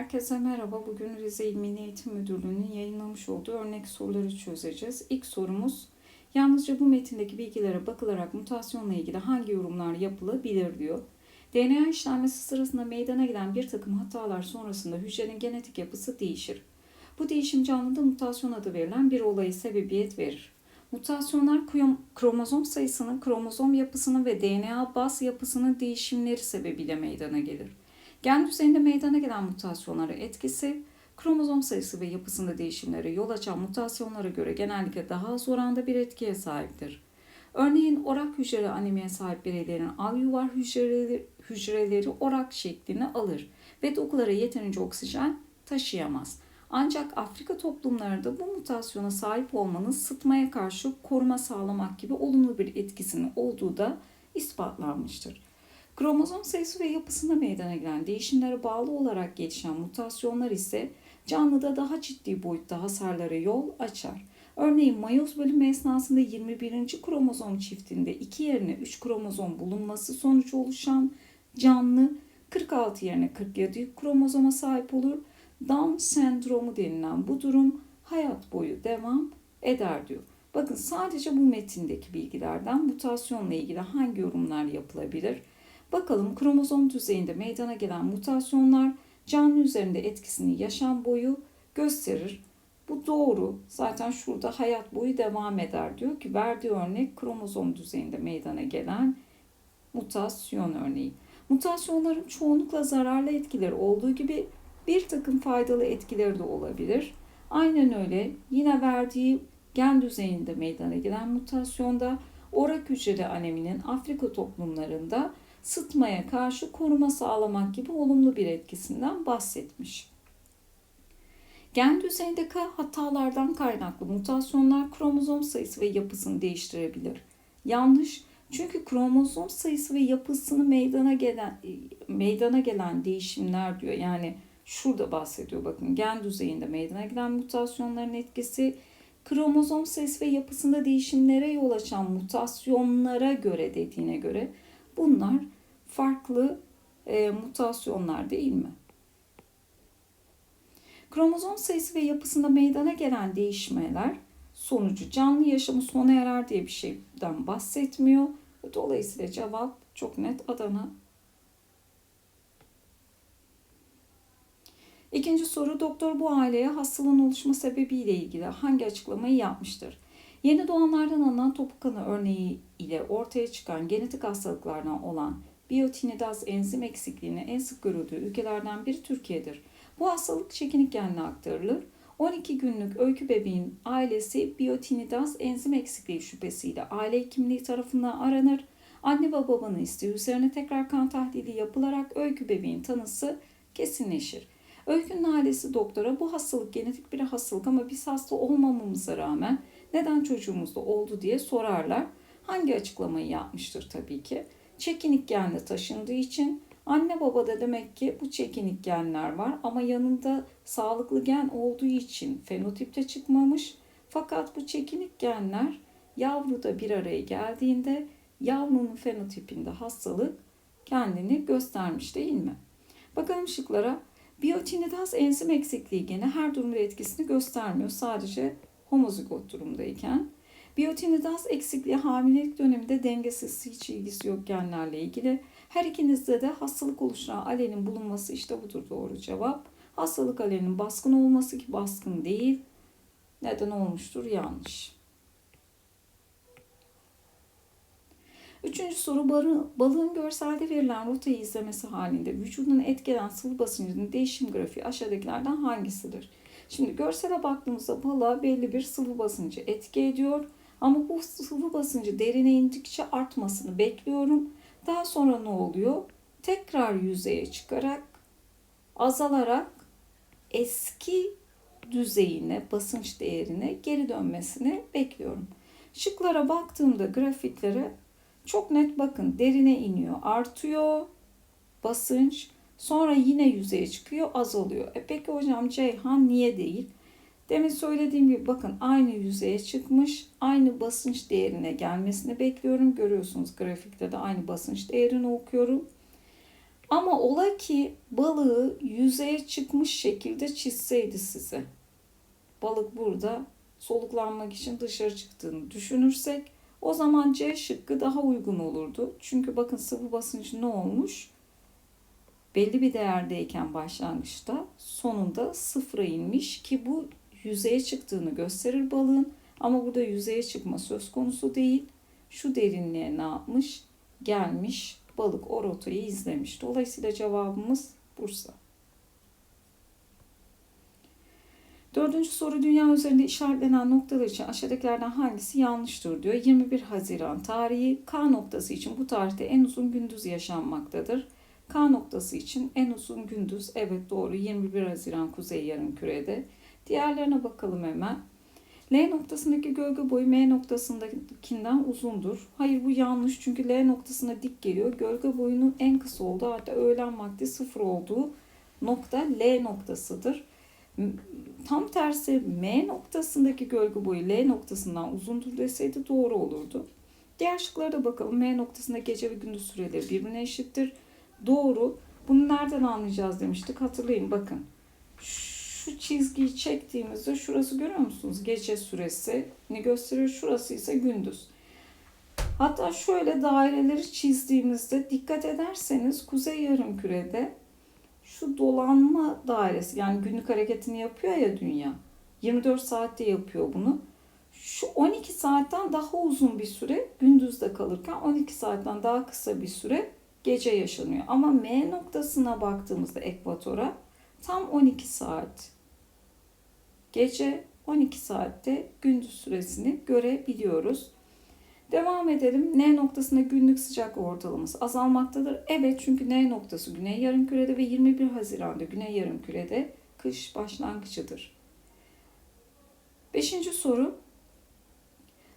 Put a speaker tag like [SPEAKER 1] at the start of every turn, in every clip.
[SPEAKER 1] Herkese merhaba. Bugün Rize İl Milli Eğitim Müdürlüğü'nün yayınlamış olduğu örnek soruları çözeceğiz. İlk sorumuz, yalnızca bu metindeki bilgilere bakılarak mutasyonla ilgili hangi yorumlar yapılabilir diyor. DNA işlenmesi sırasında meydana gelen bir takım hatalar sonrasında hücrenin genetik yapısı değişir. Bu değişim canlıda mutasyon adı verilen bir olaya sebebiyet verir. Mutasyonlar kromozom sayısının, kromozom yapısının ve DNA baz yapısının değişimleri sebebiyle meydana gelir. Gen düzeyinde meydana gelen mutasyonlara etkisi, kromozom sayısı ve yapısında değişimlere yol açan mutasyonlara göre genellikle daha az oranda bir etkiye sahiptir. Örneğin orak hücreli anemiye sahip bireylerin al yuvar hücreleri, hücreleri orak şeklini alır ve dokulara yeterince oksijen taşıyamaz. Ancak Afrika toplumlarında bu mutasyona sahip olmanın sıtmaya karşı koruma sağlamak gibi olumlu bir etkisinin olduğu da ispatlanmıştır. Kromozom sayısı ve yapısında meydana gelen değişimlere bağlı olarak gelişen mutasyonlar ise canlıda daha ciddi boyutta hasarlara yol açar. Örneğin mayoz bölümü esnasında 21. kromozom çiftinde 2 yerine 3 kromozom bulunması sonucu oluşan canlı 46 yerine 47 kromozoma sahip olur. Down sendromu denilen bu durum hayat boyu devam eder diyor. Bakın sadece bu metindeki bilgilerden mutasyonla ilgili hangi yorumlar yapılabilir? Bakalım kromozom düzeyinde meydana gelen mutasyonlar canlı üzerinde etkisini yaşam boyu gösterir. Bu doğru. Zaten şurada hayat boyu devam eder diyor ki verdiği örnek kromozom düzeyinde meydana gelen mutasyon örneği. Mutasyonların çoğunlukla zararlı etkileri olduğu gibi bir takım faydalı etkileri de olabilir. Aynen öyle yine verdiği gen düzeyinde meydana gelen mutasyonda orak hücreli aneminin Afrika toplumlarında sıtmaya karşı koruma sağlamak gibi olumlu bir etkisinden bahsetmiş. Gen düzeyindeki hatalardan kaynaklı mutasyonlar kromozom sayısı ve yapısını değiştirebilir. Yanlış. Çünkü kromozom sayısı ve yapısını meydana gelen meydana gelen değişimler diyor. Yani şurada bahsediyor bakın gen düzeyinde meydana gelen mutasyonların etkisi kromozom sayısı ve yapısında değişimlere yol açan mutasyonlara göre dediğine göre Bunlar farklı e, mutasyonlar değil mi? Kromozom sayısı ve yapısında meydana gelen değişmeler sonucu canlı yaşamı sona erer diye bir şeyden bahsetmiyor. Dolayısıyla cevap çok net Adana. İkinci soru doktor bu aileye hastalığın oluşma sebebiyle ilgili hangi açıklamayı yapmıştır? Yeni doğanlardan alınan topuk kanı örneği ile ortaya çıkan genetik hastalıklardan olan biyotinidaz enzim eksikliğinin en sık görüldüğü ülkelerden biri Türkiye'dir. Bu hastalık çekinik genle aktarılır. 12 günlük öykü bebeğin ailesi biyotinidaz enzim eksikliği şüphesiyle aile hekimliği tarafından aranır. Anne ve babanın isteği üzerine tekrar kan tahlili yapılarak öykü bebeğin tanısı kesinleşir. Öykünün ailesi doktora bu hastalık genetik bir hastalık ama biz hasta olmamamıza rağmen neden çocuğumuzda oldu diye sorarlar. Hangi açıklamayı yapmıştır tabii ki? Çekinik genle taşındığı için anne babada demek ki bu çekinik genler var ama yanında sağlıklı gen olduğu için fenotipte çıkmamış. Fakat bu çekinik genler yavruda bir araya geldiğinde yavrunun fenotipinde hastalık kendini göstermiş değil mi? Bakalım şıklara. Biyotinidaz enzim eksikliği gene her durumda etkisini göstermiyor. Sadece homozigot durumdayken. Biyotinidaz eksikliği hamilelik döneminde dengesiz hiç ilgisi yok genlerle ilgili. Her ikinizde de hastalık oluşturan alenin bulunması işte budur doğru cevap. Hastalık alenin baskın olması ki baskın değil. Neden olmuştur? Yanlış. Üçüncü soru balığın görselde verilen rotayı izlemesi halinde vücudun etkilen sıvı basıncının değişim grafiği aşağıdakilerden hangisidir? Şimdi görsele baktığımızda balığa belli bir sıvı basıncı etki ediyor. Ama bu sıvı basıncı derine indikçe artmasını bekliyorum. Daha sonra ne oluyor? Tekrar yüzeye çıkarak azalarak eski düzeyine, basınç değerine geri dönmesini bekliyorum. Şıklara baktığımda grafiklere çok net bakın derine iniyor, artıyor basınç Sonra yine yüzeye çıkıyor azalıyor. E peki hocam Ceyhan niye değil? Demin söylediğim gibi bakın aynı yüzeye çıkmış. Aynı basınç değerine gelmesini bekliyorum. Görüyorsunuz grafikte de aynı basınç değerini okuyorum. Ama ola ki balığı yüzeye çıkmış şekilde çizseydi size. Balık burada soluklanmak için dışarı çıktığını düşünürsek o zaman C şıkkı daha uygun olurdu. Çünkü bakın sıvı basıncı ne olmuş? Belli bir değerdeyken başlangıçta sonunda sıfıra inmiş ki bu yüzeye çıktığını gösterir balığın. Ama burada yüzeye çıkma söz konusu değil. Şu derinliğe ne yapmış? Gelmiş balık o rotayı izlemiş. Dolayısıyla cevabımız Bursa. Dördüncü soru dünya üzerinde işaretlenen noktalar için aşağıdakilerden hangisi yanlıştır diyor. 21 Haziran tarihi K noktası için bu tarihte en uzun gündüz yaşanmaktadır. K noktası için en uzun gündüz evet doğru 21 Haziran kuzey yarımkürede. Diğerlerine bakalım hemen. L noktasındaki gölge boyu M noktasındakinden uzundur. Hayır bu yanlış çünkü L noktasına dik geliyor. Gölge boyunun en kısa olduğu hatta öğlen vakti sıfır olduğu nokta L noktasıdır. Tam tersi M noktasındaki gölge boyu L noktasından uzundur deseydi doğru olurdu. Diğer şıklara da bakalım. M noktasında gece ve gündüz süreleri birbirine eşittir. Doğru. Bunu nereden anlayacağız demiştik. Hatırlayın bakın. Şu çizgiyi çektiğimizde şurası görüyor musunuz? Gece süresi ne gösteriyor? Şurası ise gündüz. Hatta şöyle daireleri çizdiğimizde dikkat ederseniz kuzey yarımkürede şu dolanma dairesi yani günlük hareketini yapıyor ya dünya. 24 saatte yapıyor bunu. Şu 12 saatten daha uzun bir süre gündüzde kalırken 12 saatten daha kısa bir süre gece yaşanıyor. Ama M noktasına baktığımızda ekvatora tam 12 saat gece 12 saatte gündüz süresini görebiliyoruz. Devam edelim. N noktasında günlük sıcak ortalaması azalmaktadır. Evet çünkü N noktası güney yarımkürede ve 21 Haziran'da güney yarımkürede kış başlangıcıdır. Beşinci soru.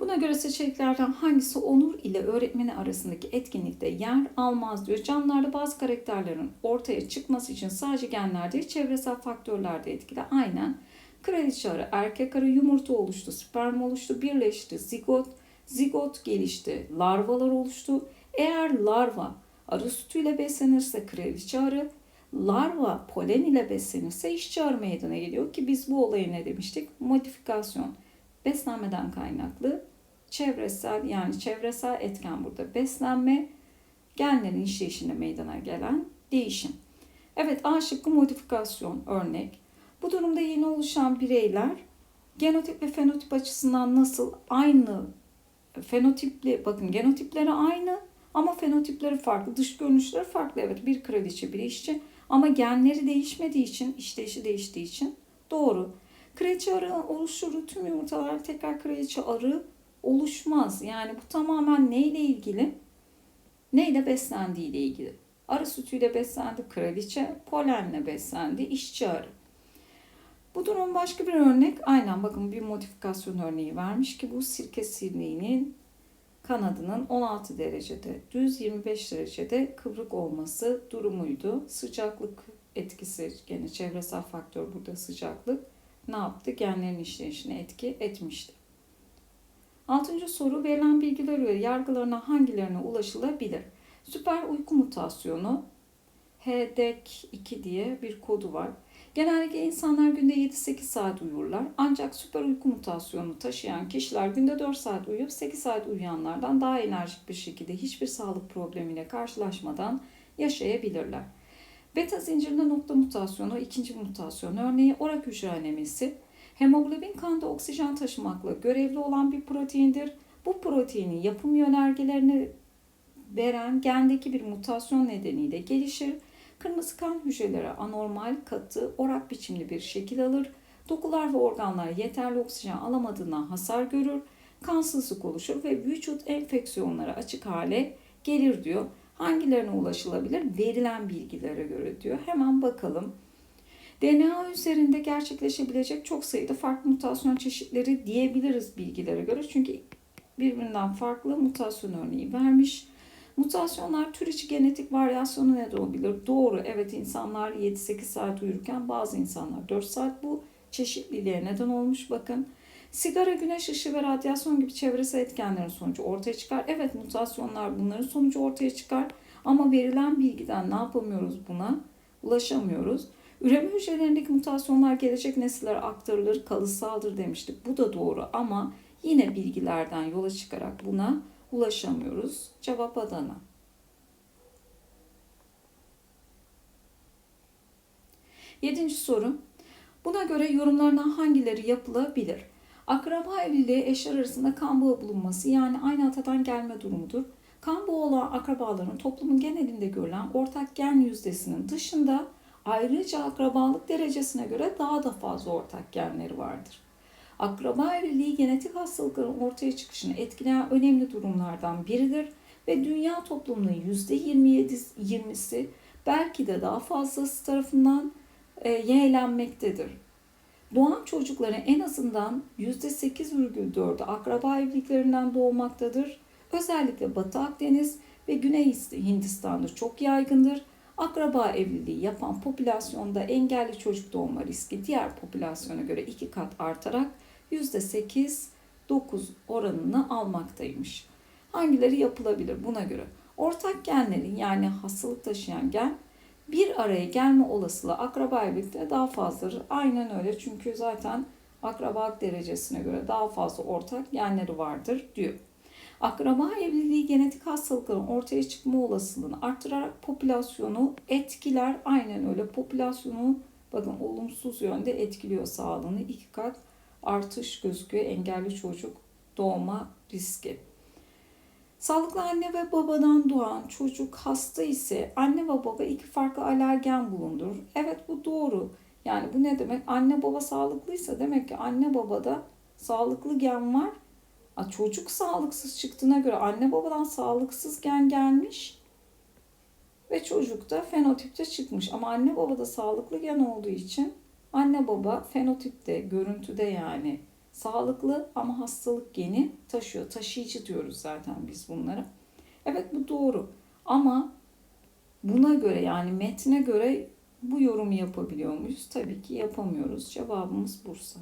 [SPEAKER 1] Buna göre seçeneklerden hangisi Onur ile öğretmeni arasındaki etkinlikte yer almaz diyor. Canlılarda bazı karakterlerin ortaya çıkması için sadece genler değil çevresel faktörler de etkili. Aynen. Kraliçe arı, erkek arı yumurta oluştu, sperm oluştu, birleşti, zigot, zigot gelişti, larvalar oluştu. Eğer larva arı sütüyle beslenirse kraliçe arı, larva polen ile beslenirse işçi arı meydana geliyor ki biz bu olaya ne demiştik? Modifikasyon. Beslenmeden kaynaklı çevresel yani çevresel etken burada beslenme genlerin işleyişinde meydana gelen değişim. Evet A şıkkı modifikasyon örnek. Bu durumda yeni oluşan bireyler genotip ve fenotip açısından nasıl aynı fenotipli bakın genotipleri aynı ama fenotipleri farklı. Dış görünüşleri farklı. Evet bir kraliçe bir işçi ama genleri değişmediği için işleyişi değiştiği için doğru. Kraliçe arı oluşur. Tüm yumurtalar tekrar kraliçe arı oluşmaz. Yani bu tamamen neyle ilgili? Neyle beslendiği ile ilgili. Arı sütüyle beslendi kraliçe, polenle beslendi işçi arı. Bu durum başka bir örnek. Aynen bakın bir modifikasyon örneği vermiş ki bu sirke sirneğinin kanadının 16 derecede düz 25 derecede kıvrık olması durumuydu. Sıcaklık etkisi gene çevresel faktör burada sıcaklık ne yaptı? Genlerin işleyişine etki etmişti. Altıncı soru verilen bilgiler ve yargılarına hangilerine ulaşılabilir? Süper uyku mutasyonu HDEC2 diye bir kodu var. Genellikle insanlar günde 7-8 saat uyurlar. Ancak süper uyku mutasyonunu taşıyan kişiler günde 4 saat uyuyup 8 saat uyuyanlardan daha enerjik bir şekilde hiçbir sağlık problemiyle karşılaşmadan yaşayabilirler. Beta zincirinde nokta mutasyonu, ikinci mutasyon örneği orak hücre anemisi. Hemoglobin kanda oksijen taşımakla görevli olan bir proteindir. Bu proteinin yapım yönergelerini veren gendeki bir mutasyon nedeniyle gelişir. Kırmızı kan hücreleri anormal, katı, orak biçimli bir şekil alır. Dokular ve organlar yeterli oksijen alamadığından hasar görür. Kansızlık oluşur ve vücut enfeksiyonlara açık hale gelir diyor. Hangilerine ulaşılabilir? Verilen bilgilere göre diyor. Hemen bakalım. DNA üzerinde gerçekleşebilecek çok sayıda farklı mutasyon çeşitleri diyebiliriz bilgilere göre. Çünkü birbirinden farklı mutasyon örneği vermiş. Mutasyonlar tür içi genetik varyasyonu ne de olabilir? Doğru. Evet insanlar 7-8 saat uyurken bazı insanlar 4 saat bu çeşitliliğe neden olmuş. Bakın sigara, güneş ışığı ve radyasyon gibi çevresel etkenlerin sonucu ortaya çıkar. Evet mutasyonlar bunların sonucu ortaya çıkar. Ama verilen bilgiden ne yapamıyoruz buna? Ulaşamıyoruz. Üreme hücrelerindeki mutasyonlar gelecek nesillere aktarılır, kalıtsaldır demiştik. Bu da doğru ama yine bilgilerden yola çıkarak buna ulaşamıyoruz. Cevap Adana. Yedinci soru. Buna göre yorumlarından hangileri yapılabilir? Akraba evliliği eşler arasında kan bağı bulunması yani aynı atadan gelme durumudur. Kan bağı olan akrabaların toplumun genelinde görülen ortak gen yüzdesinin dışında ayrıca akrabalık derecesine göre daha da fazla ortak genleri vardır. Akraba evliliği genetik hastalıkların ortaya çıkışını etkileyen önemli durumlardan biridir ve dünya toplumunun %27-20'si belki de daha fazlası tarafından e, yeğlenmektedir. Doğan çocukların en azından %8,4'ü akraba evliliklerinden doğmaktadır. Özellikle Batı Akdeniz ve Güney Hindistan'da çok yaygındır. Akraba evliliği yapan popülasyonda engelli çocuk doğma riski diğer popülasyona göre iki kat artarak %8-9 oranını almaktaymış. Hangileri yapılabilir buna göre? Ortak genlerin yani hastalık taşıyan gen bir araya gelme olasılığı akraba evlilikte daha fazladır. Aynen öyle çünkü zaten akrabalık derecesine göre daha fazla ortak genleri vardır diyor. Akraba evliliği genetik hastalıkların ortaya çıkma olasılığını arttırarak popülasyonu etkiler. Aynen öyle popülasyonu bakın olumsuz yönde etkiliyor sağlığını. iki kat artış gözüküyor engelli çocuk doğma riski. Sağlıklı anne ve babadan doğan çocuk hasta ise anne ve baba iki farklı alergen bulundur. Evet bu doğru. Yani bu ne demek? Anne baba sağlıklıysa demek ki anne babada sağlıklı gen var. Çocuk sağlıksız çıktığına göre anne babadan sağlıksız gen gelmiş ve çocuk da fenotipte çıkmış. Ama anne babada sağlıklı gen olduğu için anne baba fenotipte, görüntüde yani sağlıklı ama hastalık geni taşıyor. Taşıyıcı diyoruz zaten biz bunlara. Evet bu doğru. Ama buna göre yani metne göre bu yorumu yapabiliyor muyuz? Tabii ki yapamıyoruz. Cevabımız Bursa.